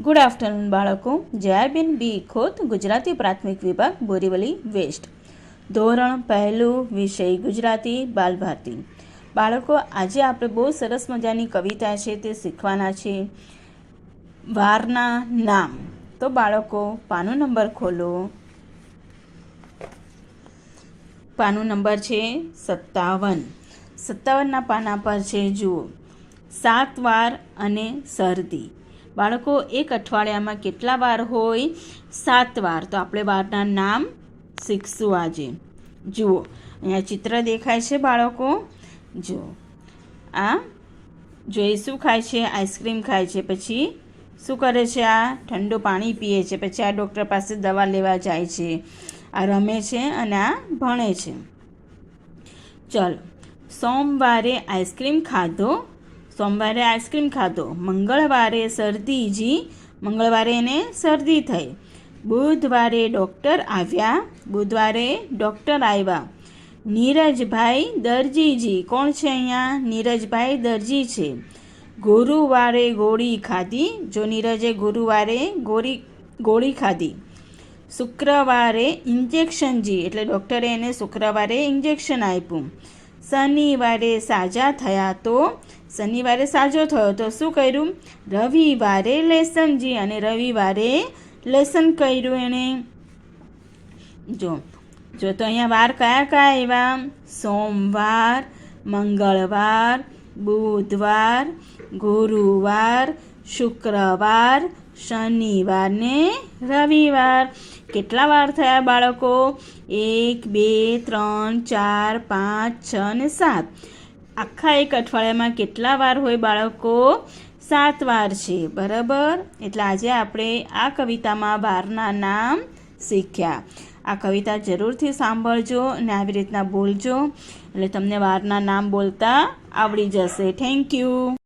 Good afternoon બાળકો. જયાબેન બી ખોત, ગુજરાતી પ્રાથમિક વિભાગ, બોરીવલી વેસ્ટ. ધોરણ પહેલું, વિષય ગુજરાતી, બાલભારતી. બાળકો, આજે આપણે બહુ સરસ મજાની કવિતા છે તે શીખવાના છે વારના નામ. તો બાળકો, પાનો નંબર ખોલો. પાનો નંબર છે સત્તાવન. સત્તાવનના પાના પર છે, જુઓ. સાત વાર અને શરદી. બાળકો, એક અઠવાડિયામાં કેટલા વાર હોય? સાત વાર. તો આપણે વારના નામ શીખશું આજે. જુઓ, અહીંયા ચિત્ર દેખાય છે બાળકો. જુઓ. આ જોઈ શું ખાય છે? આઈસ્ક્રીમ ખાય છે. પછી શું કરે છે? આ ઠંડુ પાણી પીએ છે. પછી આ ડૉક્ટર પાસે દવા લેવા જાય છે. આ રમે છે અને આ ભણે છે. ચલો, સોમવારે આઈસ્ક્રીમ ખાધો સોમવારે આઈસ્ક્રીમ ખાધો. મંગળવારે શરદીજી મંગળવારે એને શરદી થઈ. બુધવારે ડૉક્ટર આવ્યા. બુધવારે ડૉક્ટર આવ્યા. નીરજભાઈ દરજીજી, કોણ છે અહીંયા? નીરજભાઈ દરજી છે. ગુરુવારે ગોળી ખાધી. જો નીરજે ગુરુવારે ગોળી ગોળી ખાધી. શુક્રવારે ઇન્જેક્શન જી, એટલે ડૉક્ટરે એને શુક્રવારે ઇન્જેક્શન આપ્યું. શનિવારે સાજા થયા તો? શનિવારે સાજો થયો તો શું કર્યું? રવિવારે લેસનજી અને રવિવારે લેસન કર્યું એણે. જો જો તો અહીંયા વાર કયા કયા એવા સોમવાર, મંગળવાર, બુધવાર, ગુરુવાર, શુક્રવાર, શનિવાર ને રવિવાર. કેટલા વાર થયા બાળકો? એક, બે, ત્રણ, ચાર, પાંચ, છ ને સાત. આખા એક અઠવાડિયામાં કેટલા વાર હોય બાળકો? સાત વાર છે, બરાબર? એટલે આજે આપણે આ કવિતામાં વારના નામ શીખ્યા. આ કવિતા જરૂરથી સાંભળજો અને આવી રીતના બોલજો. એટલે તમને વારના નામ બોલતા આવડી જશે. Thank you